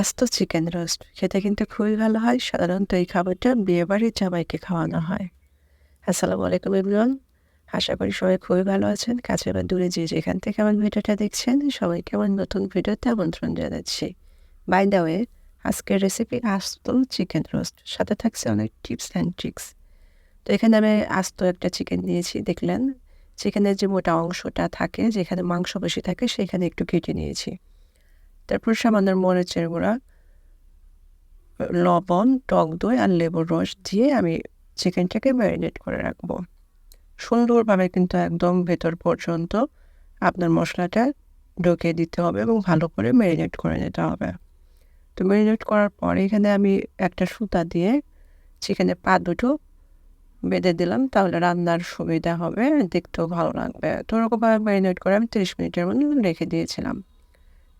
আস্ত chicken roast. খেতে কিন্তু খুবই ভালো হয়। সাধারণত এই খাবারটা বিয়েবাড়ির জামাইকে খাওয়ানো হয়। আসসালামু আলাইকুম, এভরিওয়ান। আশা করি সবাই খুবই ভালো আছেন। কাছে বা দূরে যে যেখান থেকে আমার ভিডিওটা দেখছেন, সবাইকে আমার নতুন ভিডিওতে আমন্ত্রণ জানাচ্ছি। বাই দ্য ওয়ে আজকের রেসিপি আস্ত চিকেন রোস্ট। সাথে থাকছে অনেক টিপস অ্যান্ড ট্রিক্স তো এখানে আমি আস্ত একটা চিকেন নিয়েছি, দেখলেন? চিকেনের যে মোটা অংশটা থাকে, যেখানে মাংস বেশি থাকে, সেখানে একটু কেটে নিয়েছি। তারপর সামান্য মরিচের গুঁড়া। লবণ, টক দই আর লেবুর রস দিয়ে আমি চিকেনটাকে ম্যারিনেট করে রাখব। সুন্দরভাবে কিন্তু একদম ভেতর পর্যন্ত আপনার মশলাটা ঢুকিয়ে দিতে হবে এবং ভালো করে ম্যারিনেট করে নিতে হবে। তো ম্যারিনেট করার পরে এখানে আমি একটা সুতা দিয়ে চিকেনের পা দুটো বেঁধে দিলাম, তাহলে রান্নার সুবিধা হবে, দেখতেও ভালো লাগবে। তো ওরকমভাবে ম্যারিনেট করে আমি তিরিশ মিনিটের মধ্যে রেখে দিয়েছিলাম।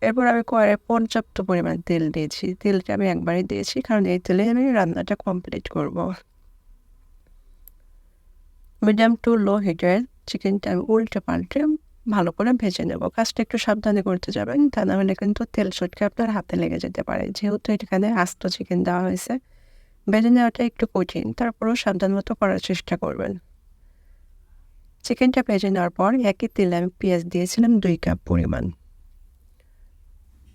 এরপর আমি কড়াইয়ে পর্যাপ্ত পরিমাণ তেল দিয়েছি। তেলটা আমি একবারই দিয়েছি, কারণ এই তেলে আমি রান্নাটা কমপ্লিট করব। মিডিয়াম টু লো হিটের চিকেনটা আমি উল্টে পাল্টে ভালো করে ভেজে নেব। কাজটা একটু সাবধানে করতে যাবেন, তা না হলে কিন্তু তেল চটকে আপনার হাতে লেগে যেতে পারে। যেহেতু এখানে আস্ত চিকেন দেওয়া হয়েছে ভেজে নেওয়াটা একটু কঠিন, তারপরেও সাবধান মতো করার চেষ্টা করবেন। চিকেনটা ভেজে নেওয়ার পর একই তেলে আমি পেঁয়াজ দিয়েছিলাম দুই কাপ পরিমাণ।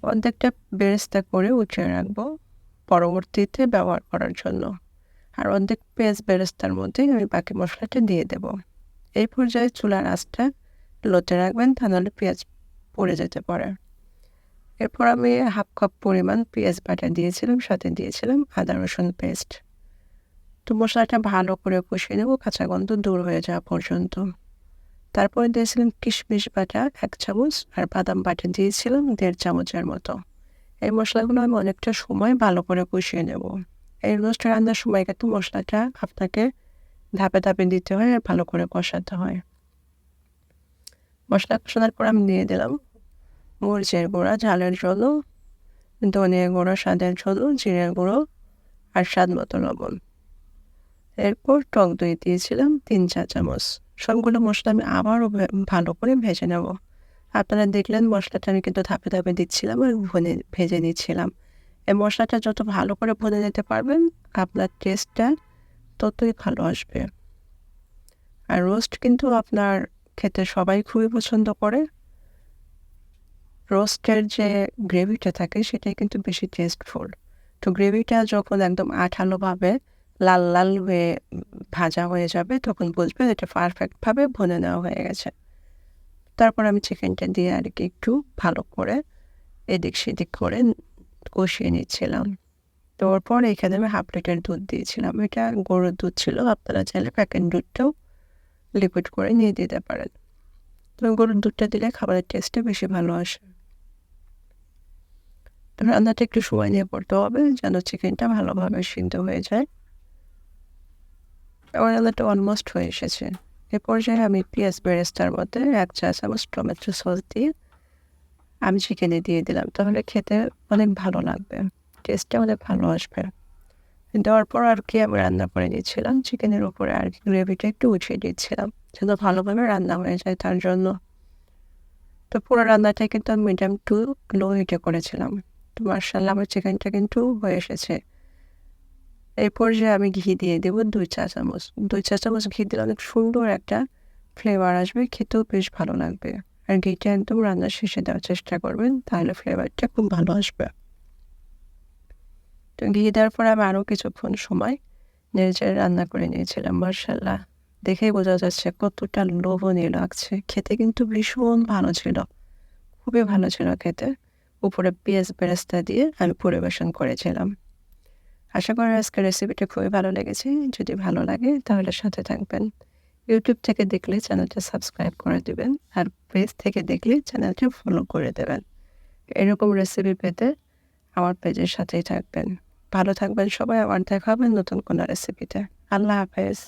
অর্ধেকটা বেরেস্তা করে উঠিয়ে রাখব পরবর্তীতে ব্যবহার করার জন্য। আর অর্ধেক পেঁয়াজ বেরেস্তার মধ্যে আমি বাকি মশলাটা দিয়ে দেব। এই পর্যায়ে চুলার আঁচটা লোতে রাখবেন, তা নাহলে পেঁয়াজ পড়ে যেতে পারে। এরপর আমি হাফ কাপ পরিমাণ পেঁয়াজ বাটা দিয়েছিলাম, সাথে দিয়েছিলাম আদা, রসুন পেস্ট তো মশলাটা ভালো করে কষিয়ে নেব, কাঁচা গন্ধ দূর হয়ে যাওয়া পর্যন্ত। তারপরে দিয়েছিলাম কিশমিশ বাটা, এক চামচ, আর বাদাম বাটা দিয়েছিলাম দেড় চামচের মতো। এই মশলাগুলো আমি অনেকটা সময় ভালো করে কষিয়ে নেব। এই রোস্ট রান্নার সময় কিন্তু মশলাটা আপনাকে ধাপে ধাপে দিতে হয় আর ভালো করে কষাতে হয়। মশলা কষানোর পর আমি দিয়ে দিলাম মরিচের গুঁড়া, ঝালের জন্য ধনিয়া গুঁড়ো, স্বাদের জন্য জিরের গুঁড়ো আর স্বাদ মতো লবণ। এরপর টক দই দিয়েছিলাম তিন চা চামচ। সবগুলো মশলা আমি আবারও ভালো করে ভেজে নেব। আপনারা দেখলেন মশলাটা আমি কিন্তু ধাপে ধাপে দিচ্ছিলাম আর ভনে, ভেজে নিচ্ছিলাম। এই মশলাটা যত ভালো করে ভনে নিতে পারবেন, আপনার টেস্টটা ততই ভালো আসবে। আর রোস্ট কিন্তু আপনার খেতে সবাই খুবই পছন্দ করে। রোস্টের যে গ্রেভিটা থাকে সেটাই কিন্তু বেশি টেস্টফুল তো গ্রেভিটা যখন একদম আঠালোভাবে লাল লাল হয়ে ভাজা হয়ে যাবে, তখন বুঝবেন এটা পারফেক্টভাবে ভনে নেওয়া হয়ে গেছে। তারপর আমি চিকেনটা দিয়ে আর কি একটু ভালো করে এদিক সেদিক করে কষিয়ে নিচ্ছিলাম। তো পর এখানে আমি হাফ লিটার দুধ দিয়েছিলাম। এটা গরুর দুধ ছিল, আপনারা চাইলে প্যাকেট দুধটাও লিকুইড করে নিয়ে দিতে পারেন। তো গরুর দুধটা দিলে খাবারের টেস্টটা বেশি ভালো আসে। রান্নাটা একটু সময় নিয়ে পড়তে হবে, যেন চিকেনটা ভালোভাবে সিদ্ধ হয়ে যায়। রান্নাটা অলমোস্ট হয়ে এসেছে। এ পর্যায়ে আমি পেঁয়াজ বেরেস্তার মধ্যে এক চা চামচ টমেটো সস দিয়ে আমি চিকেনে দিয়ে দিলাম। তাহলে খেতে অনেক ভালো লাগবে টেস্টটা অনেক ভালো আসবে। দেওয়ার পর আর কি আমি রান্না করে নিয়েছিলাম চিকেনের উপরে আর গ্রেভিটা একটু উঠিয়ে দিচ্ছিলাম যেন ভালোভাবে রান্না হয়ে যায় তার জন্য। তো পুরো রান্নাটা কিন্তু আমি মিডিয়াম টু লো হিটে করেছিলাম। তো মার্শাল্লাহ আমার চিকেনটা কিন্তু হয়ে এসেছে। এই পর্যায়ে আমি ঘি দিয়ে দেব দুই চা চামচ। দুই চা চামচ ঘি দিলে অনেক সুন্দর একটা ফ্লেভার আসবে, খেতেও বেশ ভালো লাগবে। আর ঘিটা একদম রান্নার শেষে দেওয়ার চেষ্টা করবেন, তাহলে ফ্লেভারটা খুব ভালো আসবে। তো ঘি দেওয়ার পর আমি আরও কিছুক্ষণ সময় নেড়ে রান্না করে নিয়েছিলাম মার্শাল্লাহ দেখেই বোঝা যাচ্ছে কতটা লোভনীয় লাগছে। খেতে কিন্তু ভীষণ ভালো ছিল। খুবই ভালো ছিল খেতে। উপরে পেঁয়াজ বেরেস্তা দিয়ে আমি পরিবেশন করেছিলাম। আশা করি আজকের রেসিপিটা খুবই ভালো লেগেছে। যদি ভালো লাগে, তাহলে সাথে থাকবেন। ইউটিউব থেকে দেখলে চ্যানেলটা সাবস্ক্রাইব করে দেবেন আর পেজ থেকে দেখলে চ্যানেলটি ফলো করে দেবেন। এরকম রেসিপি পেতে আমার পেজের সাথেই থাকবেন। ভালো থাকবেন সবাই, আবার দেখাবেন নতুন কোনো রেসিপিতে আল্লাহ হাফেজ।